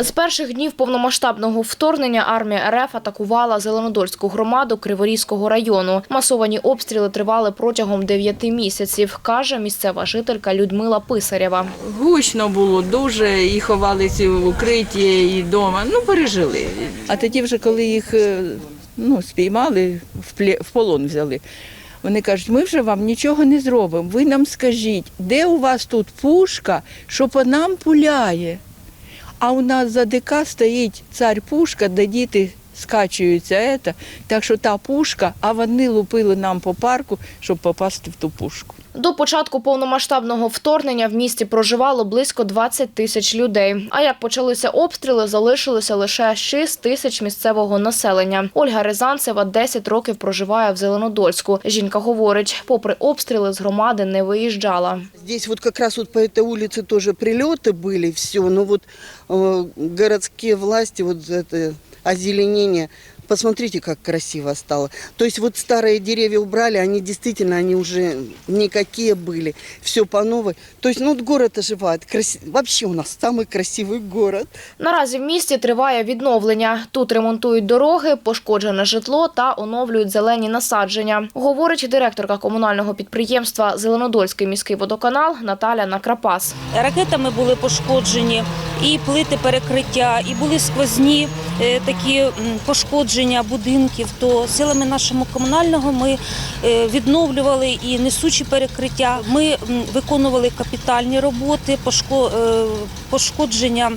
З перших днів повномасштабного вторгнення армія РФ атакувала Зеленодольську громаду Криворізького району. Масовані обстріли тривали протягом дев'яти місяців, каже місцева жителька Людмила Писарєва. Гучно було дуже, і ховалися в укритті, і вдома. Ну, пережили. А тоді, вже коли їх е, ну, спіймали, в полон взяли. Вони кажуть, ми вже вам нічого не зробимо. Ви нам скажіть, де у вас тут пушка, що по нам пуляє? А у нас за ДК стоїть цар пушка, де діти скачуються. Ета. Так що та пушка, а вони лупили нам по парку, щоб попасти в ту пушку. До початку повномасштабного вторгнення в місті проживало близько 20 тисяч людей. А як почалися обстріли, залишилося лише 6 тисяч місцевого населення. Ольга Рязанцева 10 років проживає в Зеленодольську. Жінка говорить, попри обстріли з громади не виїжджала. Здесь вот как раз вот по этой улице тоже прилеты были, все. Но вот э, городские власти, вот это озеленение, посмотрите, как красиво стало. То есть вот старые деревья убрали, они действительно, они уже никакие были. Все по новой. То есть, ну, вот город оживает. Краси... Вообще у нас самый красивый город. Наразі в місті триває відновлення. Тут ремонтують дороги, пошкоджене житло та оновлюють зелені насадження. Говорить директорка комунального підприємства Зеленодольський міський водоканал Наталя Накрапас. Ракетами були пошкоджені і плити перекриття, і були сквозні е, такі пошкодження будинків. То силами нашого комунального ми е, відновлювали і несучі перекриття. Ми виконували капітальні роботи, е, пошкодження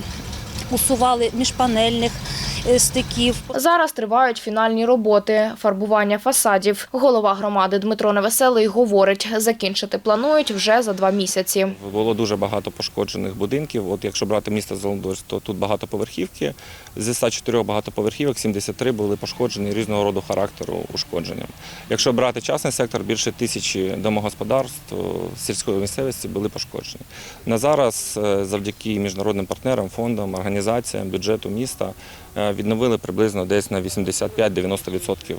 усували міжпанельних е, стиків. Зараз тривають фінальні роботи, фарбування фасадів. Голова громади Дмитро Невеселий говорить, закінчити планують вже за два місяці. Було дуже багато пошкоджених будинків. От якщо брати місто Зеленодольськ, то тут багатоповерхівки. Зі 104 багатоповерхівок 73 були пошкоджені різного роду характеру ушкодженням. Якщо брати частний сектор, більше тисячі домогосподарств е, сільської місцевості були пошкоджені. На зараз, е, завдяки міжнародним партнерам, фондам, організаціям, бюджету міста е, відновили приблизно десь на 85-90% е,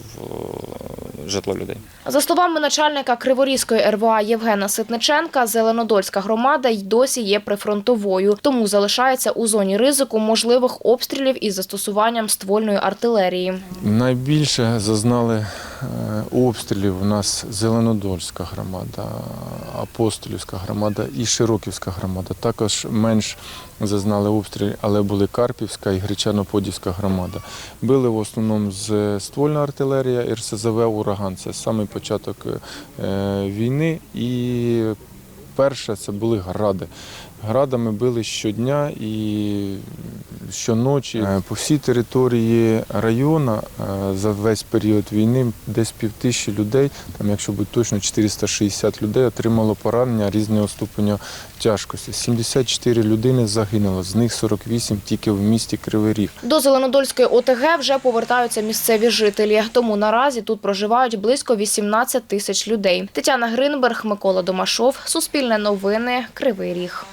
житло людей. За словами начальника Криворізької РВА Євгена Ситниченка, Зеленодольська громада й досі є прифронтовою, тому залишається у зоні ризику можливих обстрілів із застосуванням ствольної артилерії. Найбільше зазнали е, обстрілів у нас Зеленодольська громада, Апостолівська громада і Широківська громада. Також менш зазнали обстрілів, але були Карпівська і Гречано-Подільська громада. Били в основному з ствольна артилерія, РСЗВ «Ураган». Це самий початок е, війни. І перше це були гради. Градами били щодня і щоночі. Е, По всій території району е, за весь період війни десь півтисячі людей, там, якщо бути точно, 460 людей отримало поранення різного ступеня тяжкості. 74 людини загинуло, з них 48 тільки в місті Кривий Ріг. До Зеленодольської ОТГ вже повертаються місцеві жителі, тому наразі тут проживають близько 18 тисяч людей. Тетяна Гринберг, Микола Домашов, Суспільне новини, Кривий Ріг.